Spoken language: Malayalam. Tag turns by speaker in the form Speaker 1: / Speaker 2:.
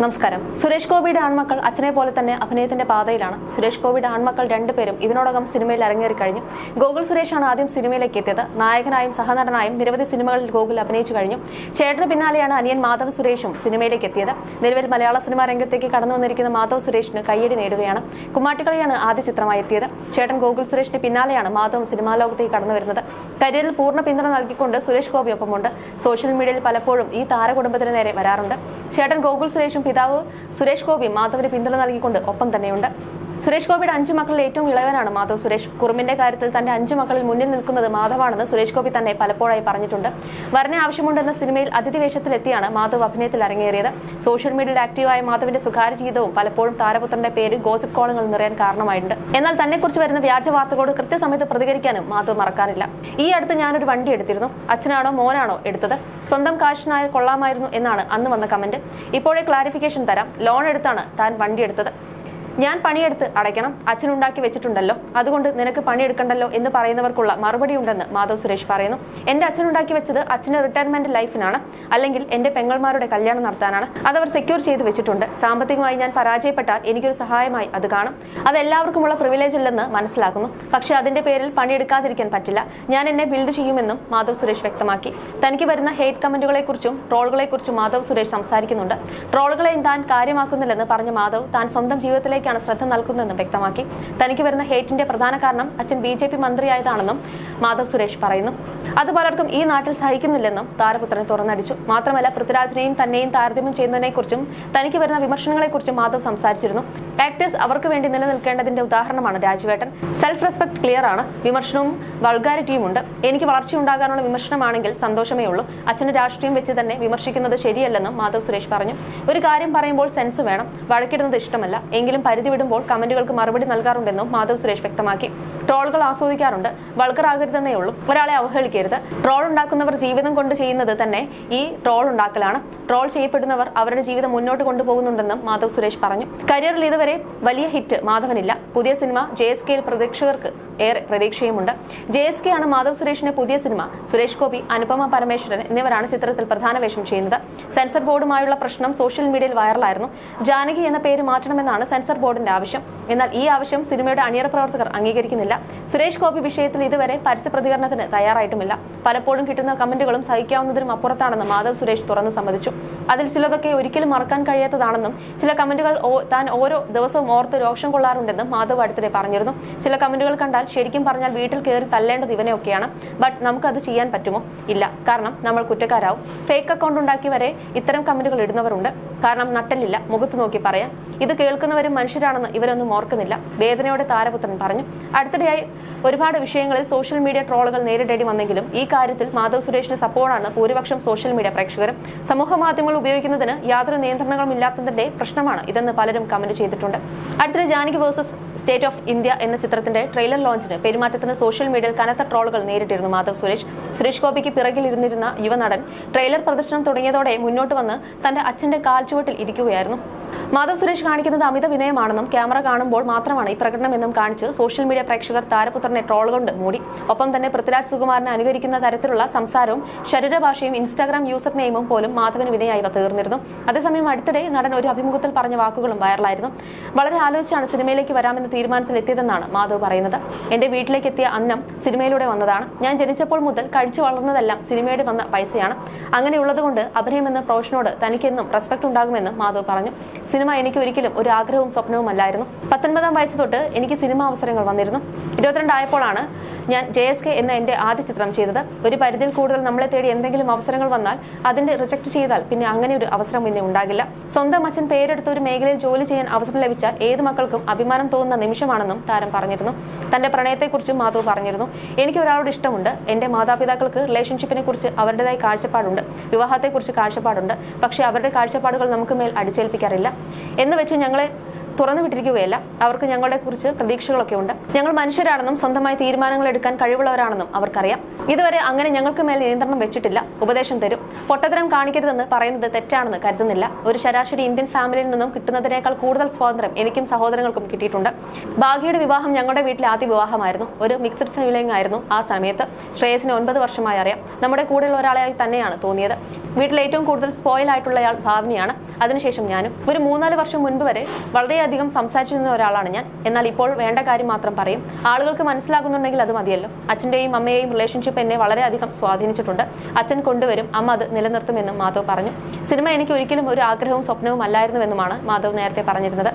Speaker 1: നമസ്കാരം. സുരേഷ് ഗോപിയുടെ ആൺമക്കൾ അച്ഛനെ പോലെ തന്നെ അഭിനയത്തിന്റെ പാതയിലാണ്. സുരേഷ് ഗോപിയുടെ ആൺമക്കൾ രണ്ടുപേരും ഇതിനോടകം സിനിമയിൽ അരങ്ങേറി കഴിഞ്ഞു. ഗോകുൽ സുരേഷാണ് ആദ്യം സിനിമയിലേക്ക് എത്തിയത്. നായകനായും സഹനടനായും നിരവധി സിനിമകളിൽ ഗോകുൽ അഭിനയിച്ചു കഴിഞ്ഞു. ചേട്ടന് പിന്നാലെയാണ് അനിയൻ മാധവ് സുരേഷും സിനിമയിലേക്ക് എത്തിയത്. നിലവിൽ മലയാള സിനിമാ രംഗത്തേക്ക് കടന്നു വന്നിരിക്കുന്ന മാധവ് സുരേഷിന് കയ്യടി നേടുകയാണ്. കുമ്മാട്ടിക്കളിയാണ് ആദ്യ ചിത്രമായി എത്തിയത്. ചേട്ടൻ ഗോകുൽ സുരേഷിന് പിന്നാലെയാണ് മാധവും സിനിമാ ലോകത്തേക്ക് കടന്നു വരുന്നത്. കരിയറിൽ പൂർണ പിന്തുണ നൽകിക്കൊണ്ട് സുരേഷ് ഗോപി ഒപ്പമുണ്ട്. സോഷ്യൽ മീഡിയയിൽ പലപ്പോഴും ഈ താരകുടുംബത്തിന് നേരെ വരാറുണ്ട്. ചേട്ടൻ ഗോകുൽ സുരേഷും പിതാവ് സുരേഷ് ഗോപി മാധവന് പിന്തുണ നൽകിക്കൊണ്ട് ഒപ്പം തന്നെയുണ്ട് സുരേഷ് ഗോപിയുടെ അഞ്ചു മക്കളിൽ ഏറ്റവും ഇളയവനാണ് മാധവ് സുരേഷ്. കുറുമ്പിന്റെ കാര്യത്തിൽ തന്റെ അഞ്ചു മക്കളിൽ മുന്നിൽ നിൽക്കുന്നത് മാധവാണെന്ന് സുരേഷ് ഗോപി തന്നെ പലപ്പോഴായി പറഞ്ഞിട്ടുണ്ട്. വരനെ ആവശ്യമുണ്ടെന്ന സിനിമയിൽ അതിഥി വേഷത്തിലെത്തിയാണ് മാധവ് അഭിനയത്തിൽ അരങ്ങേറിയത്. സോഷ്യൽ മീഡിയയിൽ ആക്റ്റീവായ മാധവിന്റെ സ്വകാര്യ ജീവിതവും പലപ്പോഴും താരപുത്രന്റെ പേര് ഗോസിപ്പ് കോളങ്ങൾ നിറയാൻ കാരണമായിട്ടുണ്ട്. എന്നാൽ തന്നെക്കുറിച്ച് വരുന്ന വ്യാജ വാർത്തകളോട് കൃത്യസമയത്ത് പ്രതികരിക്കാനും മാധവ് മറക്കാറില്ല ഈ അടുത്ത് ഞാനൊരു വണ്ടി എടുത്തിരുന്നു. അച്ഛനാണോ മോനാണോ എടുത്തത്? സ്വന്തം കാശിനായ കൊള്ളാമായിരുന്നു എന്നാണ് അന്ന് വന്ന കമന്റ്. ഇപ്പോഴേ ക്ലാരിഫിക്കേഷൻ തരാം. ലോൺ എടുത്താണ് താൻ വണ്ടി എടുത്തത്. ഞാൻ പണിയെടുത്ത് അടയ്ക്കണം. അച്ഛനുണ്ടാക്കി വെച്ചിട്ടുണ്ടല്ലോ. അതുകൊണ്ട് നിനക്ക് പണിയെടുക്കണ്ടല്ലോ എന്ന് പറയുന്നവർക്കുള്ള മറുപടി ഉണ്ടെന്ന് മാധവ് സുരേഷ് പറയുന്നു. എന്റെ അച്ഛനുണ്ടാക്കി വെച്ചത് അച്ഛന്റെ റിട്ടയർമെന്റ് ലൈഫിനാണ്. അല്ലെങ്കിൽ എന്റെ പെങ്ങൾമാരുടെ കല്യാണം നടത്താനാണ്. അതവർ സെക്യൂർ ചെയ്ത് വെച്ചിട്ടുണ്ട്. സാമ്പത്തികമായി ഞാൻ പരാജയപ്പെട്ടാൽ എനിക്കൊരു സഹായമായി അത് കാണും. അത് എല്ലാവർക്കുമുള്ള പ്രിവിലേജ് അല്ലെന്ന് മനസ്സിലാക്കുന്നു. പക്ഷെ അതിന്റെ പേരിൽ പണിയെടുക്കാതിരിക്കാൻ പറ്റില്ല. ഞാൻ എന്നെ ബിൽഡ് ചെയ്യുമെന്നും മാധവ് സുരേഷ് വ്യക്തമാക്കി. തനിക്ക് വരുന്ന ഹേറ്റ് കമന്റുകളെക്കുറിച്ചും ട്രോളുകളെക്കുറിച്ചും മാധവ് സുരേഷ് സംസാരിക്കുന്നുണ്ട്. ട്രോളുകളെ താൻ കാര്യമാക്കുന്നില്ലെന്ന് പറഞ്ഞ മാധവ് താൻ സ്വന്തം ജീവിതത്തിലേക്കാണ് ശ്രദ്ധ നൽകുന്നതെന്നും വ്യക്തമാക്കി. തനിക്ക് വരുന്ന ഹേറ്റിന്റെ പ്രധാന കാരണം അച്ഛൻ ബി മന്ത്രിയായതാണെന്നും മാധവ് സുരേഷ് പറയുന്നു. അത് പലർക്കും ഈ നാട്ടിൽ സഹിക്കുന്നില്ലെന്നും താരപുത്രനെ തുറന്നടിച്ചു. മാത്രമല്ല പൃഥ്വിരാജിനെയും തന്നെയും താരതമ്യം ചെയ്യുന്നതിനെക്കുറിച്ചും തനിക്ക് വരുന്ന വിമർശനങ്ങളെക്കുറിച്ചും മാധവ് സംസാരിച്ചിരുന്നു. ആക്ടേഴ്സ് അവർക്ക് വേണ്ടി നിലനിൽക്കേണ്ടതിന്റെ ഉദാഹരണമാണ് രാജുവേട്ടൻ. സെൽഫ് റെസ്പെക്ട് ക്ലിയർ ആണ്. വിമർശനവും വൾഗാരിറ്റിയും ഉണ്ട് എനിക്ക് വളർച്ചയുണ്ടാകാനുള്ള വിമർശനമാണെങ്കിൽ സന്തോഷമേ ഉള്ളൂ. അച്ഛന്റെ രാഷ്ട്രീയം വെച്ച് തന്നെ വിമർശിക്കുന്നത് ശരിയല്ലെന്നും മാധവ് സുരേഷ് പറഞ്ഞു. ഒരു കാര്യം പറയുമ്പോൾ സെൻസ് വേണം. വഴക്കിടുന്നത് ഇഷ്ടമല്ല. എങ്കിലും പരിധി വിടുമ്പോൾ കമന്റുകൾക്ക് മറുപടി നൽകാറുണ്ടെന്നും മാധവ് സുരേഷ് വ്യക്തമാക്കി. ട്രോളുകൾ ആസ്വദിക്കാറുണ്ട്. വൾക്കറാകരുതെന്നേ ഉള്ളൂ. ഒരാളെ അവഹേളിക്കരുത്. ട്രോൾ ഉണ്ടാക്കുന്നവർ ജീവിതം കൊണ്ട് ചെയ്യുന്നത് തന്നെ ഈ ട്രോൾ ഉണ്ടാക്കലാണ്. ട്രോൾ ചെയ്യപ്പെടുന്നവർ അവരുടെ ജീവിതം മുന്നോട്ട് കൊണ്ടുപോകുന്നുണ്ടെന്നും മാധവ് സുരേഷ് പറഞ്ഞു. കരിയറിൽ ഇതുവരെ വലിയ ഹിറ്റ് മാധവനില്ല. പുതിയ സിനിമ ജെ എസ് കെയിൽ പ്രേക്ഷകർക്ക് ഏറെ പ്രതീക്ഷയുമുണ്ട്. ജെ എസ് കെ ആണ് മാധവ് സുരേഷിന്റെ പുതിയ സിനിമ. സുരേഷ് ഗോപി അനുപമ പരമേശ്വരൻ എന്നിവരാണ് ചിത്രത്തിൽ പ്രധാന വേഷം ചെയ്യുന്നത്. സെൻസർ ബോർഡുമായുള്ള പ്രശ്നം സോഷ്യൽ മീഡിയയിൽ വൈറലായിരുന്നു. ജാനകി എന്ന പേര് മാറ്റണമെന്നാണ് സെൻസർ ബോർഡിന്റെ ആവശ്യം. എന്നാൽ ഈ ആവശ്യം സിനിമയുടെ അണിയറ പ്രവർത്തകർ അംഗീകരിക്കുന്നില്ല. സുരേഷ് ഗോപി വിഷയത്തിൽ ഇതുവരെ പരസ്യ പ്രതികരണത്തിന് തയ്യാറായിട്ടുമില്ല. പലപ്പോഴും കിട്ടുന്ന കമന്റുകളും സഹിക്കാവുന്നതിനും അപ്പുറത്താണെന്ന് മാധവ് സുരേഷ് തുറന്നു സമ്മതിച്ചു. അതിൽ ചിലതൊക്കെ ഒരിക്കലും മറക്കാൻ കഴിയാത്തതാണെന്നും ചില കമന്റുകൾ താൻ ഓരോ ദിവസവും ഓർത്ത് രോഷം കൊള്ളാറുണ്ടെന്നും മാധവ് അടുത്തിടെ പറഞ്ഞിരുന്നു. ചില കമന്റുകൾ കണ്ടാൽ ശരിക്കും പറഞ്ഞാൽ വീട്ടിൽ കയറി തല്ലേണ്ടത് ഇവനെയൊക്കെയാണ്. ബട്ട് നമുക്കത് ചെയ്യാൻ പറ്റുമോ? ഇല്ല. കാരണം നമ്മൾ കുറ്റക്കാരാവും. ഫേക്ക് അക്കൗണ്ട് ഉണ്ടാക്കി വരെ ഇത്തരം കമന്റുകൾ ഇടുന്നവരുണ്ട്. കാരണം നട്ടലില്ല. മുഖത്ത് നോക്കി പറയാം ഇത് കേൾക്കുന്നവരും മനുഷ്യരാണെന്ന് ഇവരൊന്നും ഓർക്കുന്നില്ല. വേദനയോടെ താരപുത്രൻ പറഞ്ഞു. അടുത്തിടെയായി ഒരുപാട് വിഷയങ്ങളിൽ സോഷ്യൽ മീഡിയ ട്രോളുകൾ നേരിടേണ്ടി വന്നെങ്കിലും ഈ കാര്യത്തിൽ മാധവ് സുരേഷിന് സപ്പോർട്ടാണ് ഭൂരിപക്ഷം സോഷ്യൽ മീഡിയ പ്രേക്ഷകരും. സമൂഹ മാധ്യമങ്ങൾ ഉപയോഗിക്കുന്നതിന് യാതൊരു നിയന്ത്രണങ്ങളും ഇല്ലാത്തതിന്റെ പ്രശ്നമാണ് ഇതെന്ന് പലരും കമന്റ് ചെയ്തിട്ടുണ്ട്. അടുത്തിടെ Janaki versus state of India എന്ന ചിത്രത്തിന്റെ ട്രെയിലർ ലോഞ്ചിന് പെരുമാറ്റത്തിന് സോഷ്യൽ മീഡിയയിൽ കനത്ത ട്രോളുകൾ നേരിട്ടിരുന്നു മാധവ് സുരേഷ്. സുരേഷ് ഗോപിക്ക് പിറകിൽ ഇരുന്നിരുന്ന യുവനടൻ ട്രെയിലർ പ്രദർശനം തുടങ്ങിയതോടെ മുന്നോട്ട് വന്ന് തന്റെ അച്ഛന്റെ കാൽച്ചുവട്ടിൽ ഇരിക്കുകയായിരുന്നു. മാധവ് സുരേഷ് കാണിക്കുന്നത് അമിത വിനയമാണെന്നും ക്യാമറ കാണുമ്പോൾ മാത്രമാണ് ഈ പ്രകടനം എന്നും കാണിച്ച് സോഷ്യൽ മീഡിയ പ്രേക്ഷകർ താരപുത്രനെ ട്രോൾ കൊണ്ട് മൂടി. ഒപ്പം തന്നെ പൃഥ്വിരാജ് സുകുമാറിനെ അനുകരിക്കുന്ന തരത്തിലുള്ള സംസാരവും ശരീരഭാഷയും ഇൻസ്റ്റാഗ്രാം യൂസർ നെയിമും പോലും മാധവന് വിനയായി തീർന്നിരുന്നു. അതേസമയം അടുത്തിടെ നടൻ ഒരു അഭിമുഖത്തിൽ പറഞ്ഞ വാക്കുകളും വൈറലായിരുന്നു. വളരെ ആലോചിച്ചാണ് സിനിമയിലേക്ക് വരാമെന്ന തീരുമാനത്തിലെത്തിയതെന്നാണ് മാധവ് പറയുന്നത്. എന്റെ വീട്ടിലേക്ക് എത്തിയ അന്നം സിനിമയിലൂടെ വന്നതാണ്. ഞാൻ ജനിച്ചപ്പോൾ മുതൽ കഴിച്ചു വളർന്നതെല്ലാം സിനിമയുടെ വന്ന പൈസയാണ്. അങ്ങനെയുള്ളതുകൊണ്ട് അഭിനയം എന്ന പ്രൊഫഷനോട് തനിക്കെന്നും റെസ്പെക്ട് ഉണ്ടാകുമെന്നും മാധവ് പറഞ്ഞു. സിനിമ എനിക്ക് ഒരിക്കലും ഒരു ആഗ്രഹവും സ്വപ്നവും അല്ലായിരുന്നു. പത്തൊൻപതാം വയസ്സ് തൊട്ട് എനിക്ക് സിനിമാ അവസരങ്ങൾ വന്നിരുന്നു. ഇരുപത്തിരണ്ടായപ്പോഴാണ് ഞാൻ ജെ എസ് കെ എന്ന എന്റെ ആദ്യ ചിത്രം ചെയ്തത്. ഒരു പരിധിയിൽ കൂടുതൽ നമ്മളെ തേടി എന്തെങ്കിലും അവസരങ്ങൾ വന്നാൽ അതിന്റെ റിജക്ട് ചെയ്താൽ പിന്നെ അങ്ങനെ ഒരു അവസരം പിന്നെ ഉണ്ടാകില്ല. സ്വന്തം അച്ഛൻ പേരെടുത്ത ഒരു മേഖലയിൽ ജോലി ചെയ്യാൻ അവസരം ലഭിച്ചാൽ ഏത് മക്കൾക്കും അഭിമാനം തോന്നുന്ന നിമിഷമാണെന്നും താരം പറഞ്ഞിരുന്നു. തന്റെ പ്രണയത്തെക്കുറിച്ചും മാധവ് പറഞ്ഞിരുന്നു. എനിക്ക് ഒരാളോട് ഇഷ്ടമുണ്ട്. എന്റെ മാതാപിതാക്കൾക്ക് റിലേഷൻഷിപ്പിനെ കുറിച്ച് അവരുടേതായ കാഴ്ചപ്പാടുണ്ട്. വിവാഹത്തെക്കുറിച്ച് കാഴ്ചപ്പാടുണ്ട്. പക്ഷേ അവരുടെ കാഴ്ചപ്പാടുകൾ നമുക്ക് മേൽ അടിച്ചേൽപ്പിക്കാറില്ല. എന്ന് വെച്ച് ഞങ്ങളെ തുറന്നു വിട്ടിരിക്കുകയല്ല. അവർക്ക് ഞങ്ങളെ കുറിച്ച് പ്രതീക്ഷകളൊക്കെ ഉണ്ട്. ഞങ്ങൾ മനുഷ്യരാണെന്നും സ്വന്തമായി തീരുമാനങ്ങൾ എടുക്കാൻ കഴിവുള്ളവരാണെന്നും അവർക്കറിയാം. ഇതുവരെ അങ്ങനെ ഞങ്ങൾക്ക് മേൽ നിയന്ത്രണം വെച്ചിട്ടില്ല. ഉപദേശം തരും. പൊട്ടത്തരം കാണിക്കരുതെന്ന് പറയുന്നത് തെറ്റാണെന്ന് കരുതുന്നില്ല. ഒരു ശരാശരി ഇന്ത്യൻ ഫാമിലിയിൽ നിന്നും കിട്ടുന്നതിനേക്കാൾ കൂടുതൽ സ്വാതന്ത്ര്യം എനിക്കും സഹോദരങ്ങൾക്കും കിട്ടിയിട്ടുണ്ട്. ഭാഗ്യയുടെ വിവാഹം ഞങ്ങളുടെ വീട്ടിലെ ആദ്യ വിവാഹമായിരുന്നു. ഒരു മിക്സഡ് ഫീലിംഗ് ആയിരുന്നു ആ സമയത്ത്. ശ്രേയസിന് ഒൻപത് വർഷമായി അറിയാം. നമ്മുടെ കൂടെയുള്ള ഒരാളായി തന്നെയാണ് തോന്നിയത്. വീട്ടിൽ ഏറ്റവും കൂടുതൽ സ്പോയിൽ ആയിട്ടുള്ളയാൾ ഭാവനയാണ്. അതിനുശേഷം ഞാനും. ഒരു മൂന്നാൽ വർഷം മുൻപ് വരെ വളരെയധികം സംസാരിച്ചിരുന്ന ഒരാളാണ് ഞാൻ. എന്നാൽ ഇപ്പോൾ വേണ്ട കാര്യം മാത്രം പറയും. ആളുകൾക്ക് മനസ്സിലാകുന്നുണ്ടെങ്കിൽ അത് മതിയല്ലോ. അച്ഛന്റെയും അമ്മയെയും റിലേഷൻഷിപ്പ് എന്നെ വളരെയധികം സ്വാധീനിച്ചിട്ടുണ്ട്. അച്ഛൻ കൊണ്ടുവരും. അമ്മ അത് നിലനിർത്തുമെന്നും മാധവ് പറഞ്ഞു. സിനിമ എനിക്ക് ഒരിക്കലും ഒരു ആഗ്രഹവും സ്വപ്നവും അല്ലായിരുന്നുവെന്നുമാണ് മാധവ് നേരത്തെ പറഞ്ഞിരുന്നത്.